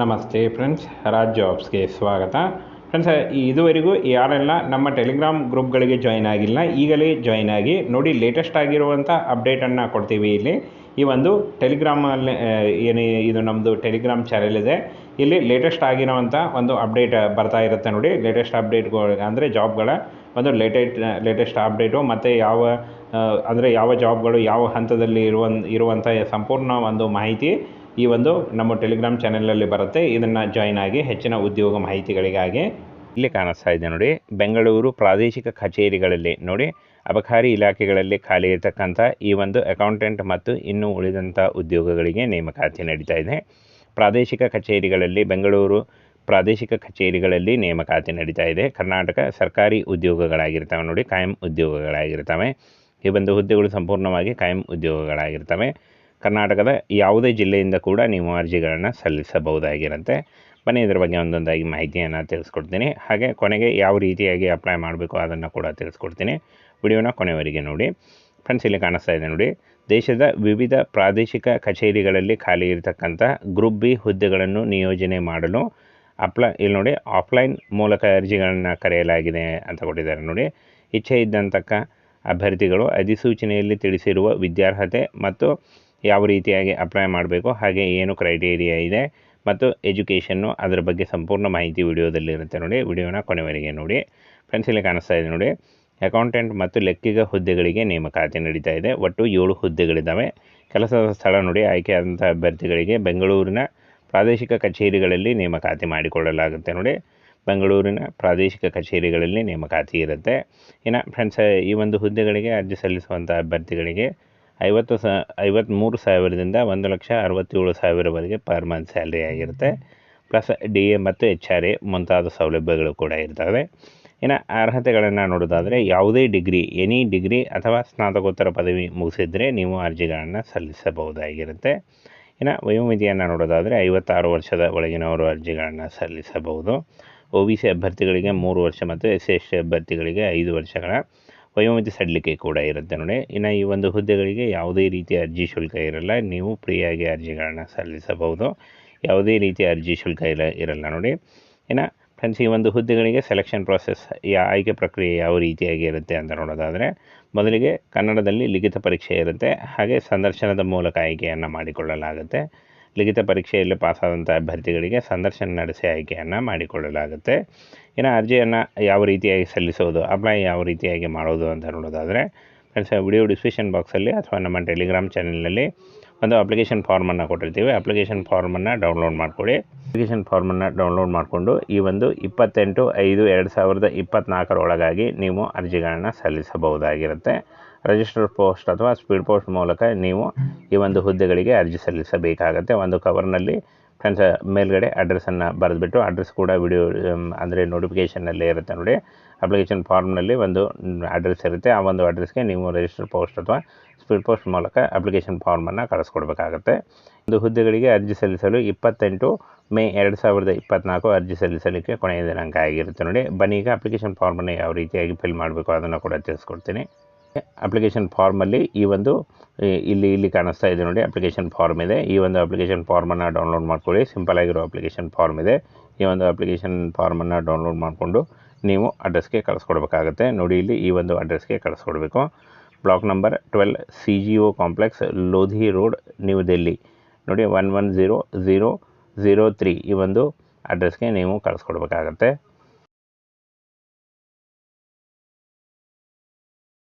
ನಮಸ್ತೆ ಫ್ರೆಂಡ್ಸ್ ರಾಜ್ ಜಾಬ್ಸ್ಗೆ ಸ್ವಾಗತ. ಫ್ರೆಂಡ್ಸ್, ಇದುವರೆಗೂ ಯಾರೆಲ್ಲ ನಮ್ಮ ಟೆಲಿಗ್ರಾಮ್ ಗ್ರೂಪ್ಗಳಿಗೆ ಜಾಯ್ನ್ ಆಗಿಲ್ಲ, ಈಗಲೇ ಜಾಯ್ನ್ ಆಗಿ ನೋಡಿ ಲೇಟೆಸ್ಟ್ ಆಗಿರುವಂಥ ಅಪ್ಡೇಟನ್ನು ಕೊಡ್ತೀವಿ ಇಲ್ಲಿ. ಈ ಒಂದು ಟೆಲಿಗ್ರಾಮಲ್ಲಿ ಏನು ಇದು ನಮ್ಮದು ಟೆಲಿಗ್ರಾಮ್ ಚಾನೆಲ್ ಇದೆ. ಇಲ್ಲಿ ಲೇಟೆಸ್ಟ್ ಆಗಿರುವಂಥ ಒಂದು ಅಪ್ಡೇಟ್ ಬರ್ತಾ ಇರುತ್ತೆ ನೋಡಿ. ಲೇಟೆಸ್ಟ್ ಅಪ್ಡೇಟ್ಗಳು ಅಂದರೆ ಜಾಬ್ಗಳ ಒಂದು ಲೇಟೆಸ್ಟ್ ಲೇಟೆಸ್ಟ್ ಅಪ್ಡೇಟು ಮತ್ತು ಯಾವ ಅಂದರೆ ಯಾವ ಜಾಬ್ಗಳು ಯಾವ ಹಂತದಲ್ಲಿ ಇರುವ ಇರುವಂಥ ಸಂಪೂರ್ಣ ಒಂದು ಮಾಹಿತಿ ಈ ಒಂದು ನಮ್ಮ ಟೆಲಿಗ್ರಾಮ್ ಚಾನೆಲಲ್ಲಿ ಬರುತ್ತೆ. ಇದನ್ನು ಜಾಯಿನ್ ಆಗಿ ಹೆಚ್ಚಿನ ಉದ್ಯೋಗ ಮಾಹಿತಿಗಳಿಗಾಗಿ ಇಲ್ಲಿ ಕಾಣಿಸ್ತಾ ಇದೆ ನೋಡಿ. ಬೆಂಗಳೂರು ಪ್ರಾದೇಶಿಕ ಕಚೇರಿಗಳಲ್ಲಿ ನೋಡಿ. ಅಬಕಾರಿ ಇಲಾಖೆಗಳಲ್ಲಿ ಖಾಲಿ ಇರತಕ್ಕಂಥ ಈ ಒಂದು ಅಕೌಂಟೆಂಟ್ ಮತ್ತು ಇನ್ನೂ ಉಳಿದಂಥ ಉದ್ಯೋಗಗಳಿಗೆ ನೇಮಕಾತಿ ನಡೀತಾ ಇದೆ. ಪ್ರಾದೇಶಿಕ ಕಚೇರಿಗಳಲ್ಲಿ, ಬೆಂಗಳೂರು ಪ್ರಾದೇಶಿಕ ಕಚೇರಿಗಳಲ್ಲಿ ನೇಮಕಾತಿ ನಡೀತಾ ಇದೆ. ಕರ್ನಾಟಕ ಸರ್ಕಾರಿ ಉದ್ಯೋಗಗಳಾಗಿರ್ತವೆ ನೋಡಿ. ಕಾಯಂ ಉದ್ಯೋಗಗಳಾಗಿರ್ತವೆ. ಈ ಒಂದು ಹುದ್ದೆಗಳು ಸಂಪೂರ್ಣವಾಗಿ ಕಾಯಂ ಉದ್ಯೋಗಗಳಾಗಿರ್ತವೆ. ಕರ್ನಾಟಕದ ಯಾವುದೇ ಜಿಲ್ಲೆಯಿಂದ ಕೂಡ ನೀವು ಅರ್ಜಿಗಳನ್ನು ಸಲ್ಲಿಸಬಹುದಾಗಿರುತ್ತೆ. ಬನ್ನಿ, ಇದರ ಬಗ್ಗೆ ಒಂದೊಂದಾಗಿ ಮಾಹಿತಿಯನ್ನು ತಿಳಿಸ್ಕೊಡ್ತೀನಿ. ಹಾಗೆ ಕೊನೆಗೆ ಯಾವ ರೀತಿಯಾಗಿ ಅಪ್ಲೈ ಮಾಡಬೇಕು ಅದನ್ನು ಕೂಡ ತಿಳಿಸ್ಕೊಡ್ತೀನಿ. ವಿಡಿಯೋನ ಕೊನೆವರೆಗೆ ನೋಡಿ. ಫ್ರೆಂಡ್ಸ್ ಇಲ್ಲಿ ಕಾಣಿಸ್ತಾ ಇದೆ ನೋಡಿ. ದೇಶದ ವಿವಿಧ ಪ್ರಾದೇಶಿಕ ಕಚೇರಿಗಳಲ್ಲಿ ಖಾಲಿ ಇರತಕ್ಕಂಥ ಗ್ರೂಪ್ ಬಿ ಹುದ್ದೆಗಳನ್ನು ನಿಯೋಜನೆ ಮಾಡಲು ಅಪ್ಲೈ ಇಲ್ಲಿ ನೋಡಿ ಆಫ್ಲೈನ್ ಮೂಲಕ ಅರ್ಜಿಗಳನ್ನು ಕರೆಯಲಾಗಿದೆ ಅಂತ ಕೊಟ್ಟಿದ್ದಾರೆ ನೋಡಿ. ಇಚ್ಛೆ ಇದ್ದಂತಕ್ಕ ಅಭ್ಯರ್ಥಿಗಳು ಅಧಿಸೂಚನೆಯಲ್ಲಿ ತಿಳಿಸಿರುವ ವಿದ್ಯಾರ್ಹತೆ ಮತ್ತು ಯಾವ ರೀತಿಯಾಗಿ ಅಪ್ಲೈ ಮಾಡಬೇಕು, ಹಾಗೆ ಏನು ಕ್ರೈಟೇರಿಯಾ ಇದೆ ಮತ್ತು ಎಜುಕೇಷನ್ನು ಅದರ ಬಗ್ಗೆ ಸಂಪೂರ್ಣ ಮಾಹಿತಿ ವಿಡಿಯೋದಲ್ಲಿ ಇರುತ್ತೆ ನೋಡಿ. ವಿಡಿಯೋನ ಕೊನೆವರೆಗೆ ನೋಡಿ. ಫ್ರೆಂಡ್ಸ್ ಇಲ್ಲಿ ಕಾಣಿಸ್ತಾ ಇದೆ ನೋಡಿ. ಅಕೌಂಟೆಂಟ್ ಮತ್ತು ಲೆಕ್ಕಿಗ ಹುದ್ದೆಗಳಿಗೆ ನೇಮಕಾತಿ ನಡೀತಾ ಇದೆ. ಒಟ್ಟು ಏಳು ಹುದ್ದೆಗಳಿದ್ದಾವೆ. ಕೆಲಸದ ಸ್ಥಳ ನೋಡಿ. ಆಯ್ಕೆಯಾದಂಥ ಅಭ್ಯರ್ಥಿಗಳಿಗೆ ಬೆಂಗಳೂರಿನ ಪ್ರಾದೇಶಿಕ ಕಚೇರಿಗಳಲ್ಲಿ ನೇಮಕಾತಿ ಮಾಡಿಕೊಳ್ಳಲಾಗುತ್ತೆ ನೋಡಿ. ಬೆಂಗಳೂರಿನ ಪ್ರಾದೇಶಿಕ ಕಚೇರಿಗಳಲ್ಲಿ ನೇಮಕಾತಿ ಇರುತ್ತೆ. ಇನ್ನು ಫ್ರೆಂಡ್ಸ್ ಈ ಒಂದು ಹುದ್ದೆಗಳಿಗೆ ಅರ್ಜಿ ಸಲ್ಲಿಸುವಂಥ ಅಭ್ಯರ್ಥಿಗಳಿಗೆ ಐವತ್ತು ಸ ಐವತ್ತ್ಮೂರು ಸಾವಿರದಿಂದ ಒಂದು ಲಕ್ಷ ಅರವತ್ತೇಳು ಸಾವಿರವರೆಗೆ ಪರ್ ಮಂತ್ ಸ್ಯಾಲ್ರಿ ಆಗಿರುತ್ತೆ. ಪ್ಲಸ್ ಡಿ ಎ ಮತ್ತು ಎಚ್ ಆರ್ ಎ ಮುಂತಾದ ಸೌಲಭ್ಯಗಳು ಕೂಡ ಇರ್ತವೆ. ಇನ್ನು ಅರ್ಹತೆಗಳನ್ನು ನೋಡೋದಾದರೆ ಯಾವುದೇ ಡಿಗ್ರಿ, ಎನಿ ಡಿಗ್ರಿ ಅಥವಾ ಸ್ನಾತಕೋತ್ತರ ಪದವಿ ಮುಗಿಸಿದರೆ ನೀವು ಅರ್ಜಿಗಳನ್ನು ಸಲ್ಲಿಸಬಹುದಾಗಿರುತ್ತೆ. ಇನ್ನು ವಯೋಮಿತಿಯನ್ನು ನೋಡೋದಾದರೆ ಐವತ್ತಾರು ವರ್ಷದ ಒಳಗಿನವರು ಅರ್ಜಿಗಳನ್ನು ಸಲ್ಲಿಸಬಹುದು. ಒ ಬಿ ಸಿ ಅಭ್ಯರ್ಥಿಗಳಿಗೆ ಮೂರು ವರ್ಷ ಮತ್ತು ಎಸ್ ಸಿ ಎಸ್ ಟಿ ಅಭ್ಯರ್ಥಿಗಳಿಗೆ ಐದು ವರ್ಷಗಳ ವಯೋಮಿತಿ ಸಡಿಲಿಕೆ ಕೂಡ ಇರುತ್ತೆ ನೋಡಿ. ಇನ್ನು ಈ ಒಂದು ಹುದ್ದೆಗಳಿಗೆ ಯಾವುದೇ ರೀತಿಯ ಅರ್ಜಿ ಶುಲ್ಕ ಇರಲ್ಲ. ನೀವು ಫ್ರೀಯಾಗಿ ಅರ್ಜಿಗಳನ್ನು ಸಲ್ಲಿಸಬಹುದು. ಯಾವುದೇ ರೀತಿಯ ಅರ್ಜಿ ಶುಲ್ಕ ಇಲ್ಲ ಇರಲ್ಲ ನೋಡಿ. ಇನ್ನು ಫ್ರೆಂಡ್ಸ್ ಈ ಒಂದು ಹುದ್ದೆಗಳಿಗೆ ಸೆಲೆಕ್ಷನ್ ಪ್ರೋಸೆಸ್ ಯಾ ಆಯ್ಕೆ ಪ್ರಕ್ರಿಯೆ ಯಾವ ರೀತಿಯಾಗಿ ಇರುತ್ತೆ ಅಂತ ನೋಡೋದಾದರೆ, ಮೊದಲಿಗೆ ಕನ್ನಡದಲ್ಲಿ ಲಿಖಿತ ಪರೀಕ್ಷೆ ಇರುತ್ತೆ. ಹಾಗೆ ಸಂದರ್ಶನದ ಮೂಲಕ ಆಯ್ಕೆಯನ್ನು ಮಾಡಿಕೊಳ್ಳಲಾಗುತ್ತೆ. ಲಿಖಿತ ಪರೀಕ್ಷೆಯಲ್ಲಿ ಪಾಸಾದಂಥ ಅಭ್ಯರ್ಥಿಗಳಿಗೆ ಸಂದರ್ಶನ ನಡೆಸಿ ಆಯ್ಕೆಯನ್ನು ಮಾಡಿಕೊಳ್ಳಲಾಗುತ್ತೆ. ಇನ್ನು ಅರ್ಜಿಯನ್ನು ಯಾವ ರೀತಿಯಾಗಿ ಸಲ್ಲಿಸೋದು ಅಪ್ಲೈ ಯಾವ ರೀತಿಯಾಗಿ ಮಾಡೋದು ಅಂತ ನೋಡೋದಾದರೆ ಫ್ರೆಂಡ್ಸ್ ವಿಡಿಯೋ ಡಿಸ್ಕ್ರಿಪ್ಷನ್ ಬಾಕ್ಸಲ್ಲಿ ಅಥವಾ ನಮ್ಮ ಟೆಲಿಗ್ರಾಮ್ ಚಾನಲ್ನಲ್ಲಿ ಒಂದು ಅಪ್ಲಿಕೇಶನ್ ಫಾರ್ಮನ್ನು ಕೊಟ್ಟಿರ್ತೀವಿ. ಅಪ್ಲಿಕೇಶನ್ ಫಾರ್ಮನ್ನು ಡೌನ್ಲೋಡ್ ಮಾಡಿಕೊಡಿ ಅಪ್ಲಿಕೇಶನ್ ಫಾರ್ಮನ್ನು ಡೌನ್ಲೋಡ್ ಮಾಡಿಕೊಂಡು ಈ ಒಂದು ಇಪ್ಪತ್ತೆಂಟು ಐದು ಎರಡು ಸಾವಿರದ ಇಪ್ಪತ್ತ್ನಾಲ್ಕರೊಳಗಾಗಿ ನೀವು ಅರ್ಜಿಗಳನ್ನು ಸಲ್ಲಿಸಬಹುದಾಗಿರುತ್ತೆ. ರಿಜಿಸ್ಟರ್ ಪೋಸ್ಟ್ ಅಥವಾ ಸ್ಪೀಡ್ ಪೋಸ್ಟ್ ಮೂಲಕ ನೀವು ಈ ಒಂದು ಹುದ್ದೆಗಳಿಗೆ ಅರ್ಜಿ ಸಲ್ಲಿಸಬೇಕಾಗತ್ತೆ. ಒಂದು ಕವರ್ನಲ್ಲಿ ಫ್ರೆಂಡ್ಸ್ ಮೇಲ್ಗಡೆ ಅಡ್ರೆಸ್ಸನ್ನು ಬರೆದುಬಿಟ್ಟು ಅಡ್ರೆಸ್ ಕೂಡ ವಿಡಿಯೋ ಅಂದರೆ ನೋಟಿಫಿಕೇಷನ್ನಲ್ಲೇ ಇರುತ್ತೆ ನೋಡಿ. ಅಪ್ಲಿಕೇಶನ್ ಫಾರ್ಮ್ನಲ್ಲಿ ಒಂದು ಅಡ್ರೆಸ್ ಇರುತ್ತೆ. ಆ ಒಂದು ಅಡ್ರೆಸ್ಗೆ ನೀವು ರಿಜಿಸ್ಟರ್ ಪೋಸ್ಟ್ ಅಥವಾ ಸ್ಪೀಡ್ ಪೋಸ್ಟ್ ಮೂಲಕ ಅಪ್ಲಿಕೇಶನ್ ಫಾರ್ಮನ್ನು ಕಳಿಸ್ಕೊಡ್ಬೇಕಾಗತ್ತೆ. ಒಂದು ಹುದ್ದೆಗಳಿಗೆ ಅರ್ಜಿ ಸಲ್ಲಿಸಲು ಇಪ್ಪತ್ತೆಂಟು ಮೇ ಎರಡು ಸಾವಿರದ ಇಪ್ಪತ್ತ್ನಾಲ್ಕು ಅರ್ಜಿ ಸಲ್ಲಿಸಲಿಕ್ಕೆ ಕೊನೆಯ ದಿನಾಂಕ ಆಗಿರುತ್ತೆ ನೋಡಿ. ಬನ್ನಿ ಈಗ ಅಪ್ಲಿಕೇಶನ್ ಫಾರ್ಮನ್ನು ಯಾವ ರೀತಿಯಾಗಿ ಫಿಲ್ ಮಾಡಬೇಕು ಅದನ್ನು ಕೂಡ ತಿಳಿಸ್ಕೊಡ್ತೀನಿ. ಅಪ್ಲಿಕೇಶನ್ ಫಾರ್ಮಲ್ಲಿ ಈ ಒಂದು ಇಲ್ಲಿ ಇಲ್ಲಿ ಕಾಣಿಸ್ತಾ ಇದೆ ನೋಡಿ ಅಪ್ಲಿಕೇಶನ್ ಫಾರ್ಮ್ ಇದೆ. ಈ ಒಂದು ಅಪ್ಲಿಕೇಶನ್ ಫಾರ್ಮನ್ನು ಡೌನ್ಲೋಡ್ ಮಾಡ್ಕೊಳ್ಳಿ. ಸಿಂಪಲ್ ಆಗಿರೋ ಅಪ್ಲಿಕೇಶನ್ ಫಾರ್ಮ್ ಇದೆ. ಈ ಒಂದು ಅಪ್ಲಿಕೇಶನ್ ಫಾರ್ಮನ್ನು ಡೌನ್ಲೋಡ್ ಮಾಡಿಕೊಂಡು ನೀವು ಅಡ್ರೆಸ್ಗೆ ಕಳಿಸ್ಕೊಡ್ಬೇಕಾಗತ್ತೆ. ನೋಡಿ ಇಲ್ಲಿ ಈ ಒಂದು ಅಡ್ರೆಸ್ಗೆ ಕಳಿಸ್ಕೊಡ್ಬೇಕು. Block number twelve C G O complex Lodhi road new Delhi ನೋಡಿ one one zero zero zero three ಈ ಒಂದು ಅಡ್ರೆಸ್ಗೆ ನೀವು ಕಳಿಸ್ಕೊಡ್ಬೇಕಾಗತ್ತೆ.